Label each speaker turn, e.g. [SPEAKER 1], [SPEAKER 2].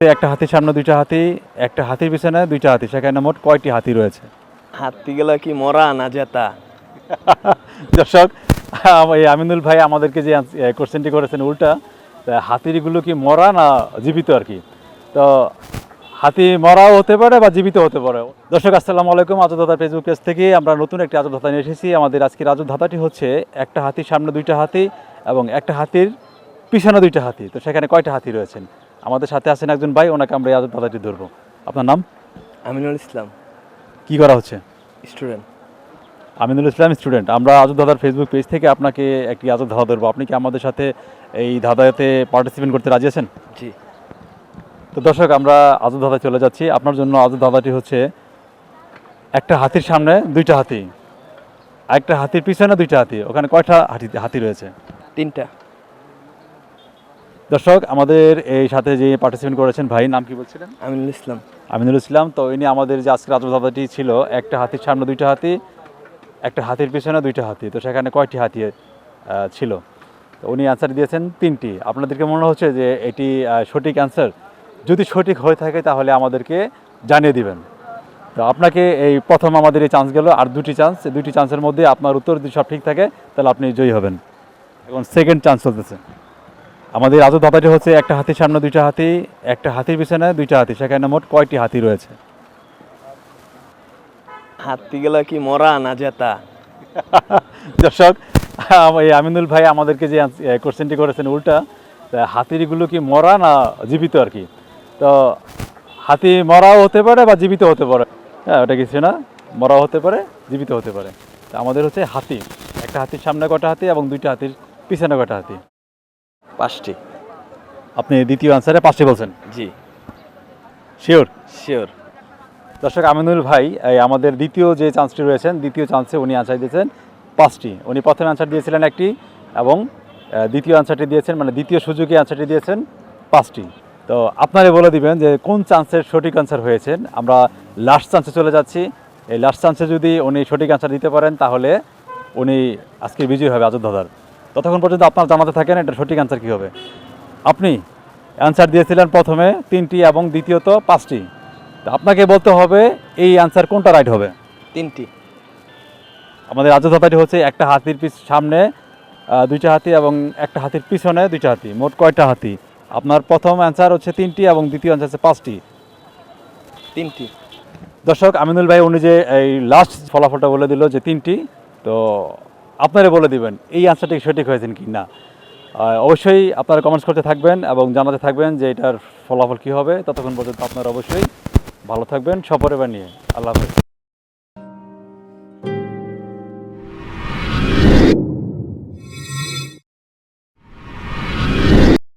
[SPEAKER 1] একটা হাতির সামনে দুইটা হাতি একটা হাতির পিছনে দুইটা হাতি সেখানে মোট কয়টি হাতি রয়েছে?
[SPEAKER 2] হাতিগুলা কি মরা না জেতা?
[SPEAKER 1] দর্শক এই আমিনুল ভাই আমাদেরকে যে কোশ্চেনটি করেছেন উল্টা তা হাতিগুলো কি মরা না জীবিত আর কি? তো হাতি মরাও হতে পারে বা জীবিত হতে পারে? দর্শক আসসালামু আলাইকুম আজব ধাতা ফেসবুক পেজ থেকে আমরা নতুন একটি আজব ধাতা নিয়ে এসেছি। আমাদের আজকের আজব ধাতাটি হচ্ছে একটা হাতির সামনে দুইটা হাতি এবং একটা হাতির পিছনে দুইটা হাতি। তো সেখানে কয়টা হাতি রয়েছেন? আমাদের সাথে আছেন একজন ভাই ওনাকে আমরা এই দাদাটি ধরবো। আপনার নাম?
[SPEAKER 2] আমিনুল ইসলাম।
[SPEAKER 1] কি করা হচ্ছে?
[SPEAKER 2] স্টুডেন্ট।
[SPEAKER 1] আমিনুল ইসলাম স্টুডেন্ট। আমরা আজব দাদার ফেসবুক পেজ থেকে আপনাকে একটি আজব ধাঁধা ধরবো। আপনি কি আমাদের সাথে এই ধাঁধাতে পার্টিসিপেট করতে রাজি আছেন?
[SPEAKER 2] জি।
[SPEAKER 1] তো দর্শক আমরা আজব ধাঁধায় চলে যাচ্ছি। আপনার জন্য আজব ধাঁধাটি হচ্ছে একটা হাতির সামনে দুইটা হাতি। একটা হাতির পিছনে দুইটা হাতি। ওখানে কয়টা হাতি হাতি রয়েছে?
[SPEAKER 2] তিনটা।
[SPEAKER 1] দর্শক আমাদের এই সাথে যে পার্টিসিপেট করেছেন ভাই নাম কি বলছিলেন?
[SPEAKER 2] আমিনুল ইসলাম।
[SPEAKER 1] আমিনুল ইসলাম। তো ইনি আমাদের যে আজকের আজব ছিল একটা হাতির সামনে দুইটা হাতি একটা হাতির পিছনে দুইটা হাতি। তো সেখানে কয়টি হাতি ছিল? তো উনি অ্যান্সার দিয়েছেন তিনটি। আপনাদেরকে মনে হচ্ছে যে এটি সঠিক অ্যান্সার যদি সঠিক হয়ে থাকে তাহলে আমাদেরকে জানিয়ে দিবেন। তো আপনাকে এই প্রথম আমাদের এই চান্স গেল আর দুটি চান্স দুটি চান্সের মধ্যে আপনার উত্তর যদি সব ঠিক থাকে তাহলে আপনি জয়ী হবেন। এখন সেকেন্ড চান্স চলতেছে। আমাদের আজব দাতাটি হচ্ছে একটা হাতির সামনে দুইটা হাতি একটা হাতির পিছনে দুইটা হাতি সেখানে মোট কয়টি হাতি রয়েছে?
[SPEAKER 2] হাতিগুলা কি মরা না জেতা?
[SPEAKER 1] দর্শক এই আমিনুল ভাই আমাদেরকে যে কোশ্চেনটি করেছেন উল্টা হাতিগুলো কি মরা না জীবিত আর কি? তো হাতি মরাও হতে পারে বা জীবিত হতে পারে? হ্যাঁ ওটা কিছু না মরাও হতে পারে জীবিত হতে পারে। তা আমাদের হচ্ছে হাতি একটা হাতির সামনে কটা হাতি এবং দুইটা হাতির পিছনে কটা হাতি।
[SPEAKER 2] পাঁচটি।
[SPEAKER 1] আপনি দ্বিতীয় আনসারে পাঁচটি বলছেন?
[SPEAKER 2] জি।
[SPEAKER 1] শিওর
[SPEAKER 2] শিওর
[SPEAKER 1] দর্শক আমিনুল ভাই এই আমাদের দ্বিতীয় যে চান্সটি রয়েছেন দ্বিতীয় চান্সে উনি আনসার দিয়েছেন পাঁচটি। উনি প্রথম আনসার দিয়েছিলেন একটি এবং দ্বিতীয় আনসারটি দিয়েছেন মানে দ্বিতীয় সুযোগে আনসারটি দিয়েছেন পাঁচটি। তো আপনারা বলে দিবেন যে কোন চান্সের সঠিক আনসার হয়েছেন। আমরা লাস্ট চান্সে চলে যাচ্ছি। এই লাস্ট চান্সে যদি উনি সঠিক আনসার দিতে পারেন তাহলে উনি আজকে বিজয়ী হবে আজব দাদার ততক্ষণ পর্যন্ত আপনার জানাতে থাকেন এটা সঠিক আনসার কী হবে? আপনি অ্যান্সার দিয়েছিলেন প্রথমে তিনটি এবং দ্বিতীয়ত পাঁচটি। তো আপনাকে বলতে হবে এই আনসার কোনটা রাইট হবে?
[SPEAKER 2] তিনটি।
[SPEAKER 1] আমাদের রাজ্য ধাতাটি হচ্ছে একটা হাতির পিছ সামনে দুইটা হাতি এবং একটা হাতির পিছনে দুইটা হাতি মোট কয়টা হাতি? আপনার প্রথম অ্যান্সার হচ্ছে তিনটি এবং দ্বিতীয় অ্যান্সার হচ্ছে পাঁচটি।
[SPEAKER 2] তিনটি।
[SPEAKER 1] দর্শক আমিনুল ভাই উনি যে এই লাস্ট ফলাফলটা বলে দিল যে তিনটি তো আপনারা বলে দিবেন, এই আনসারটি সঠিক হয়েছেন কি না। অবশ্যই আপনারা কমেন্টস করতে থাকবেন এবং জানাতে থাকবেন যে এটার ফলাফল কী হবে। ততক্ষণ পর্যন্ত আপনারা অবশ্যই ভালো থাকবেন সপরিবার নিয়ে। আল্লাহ হাফেজ।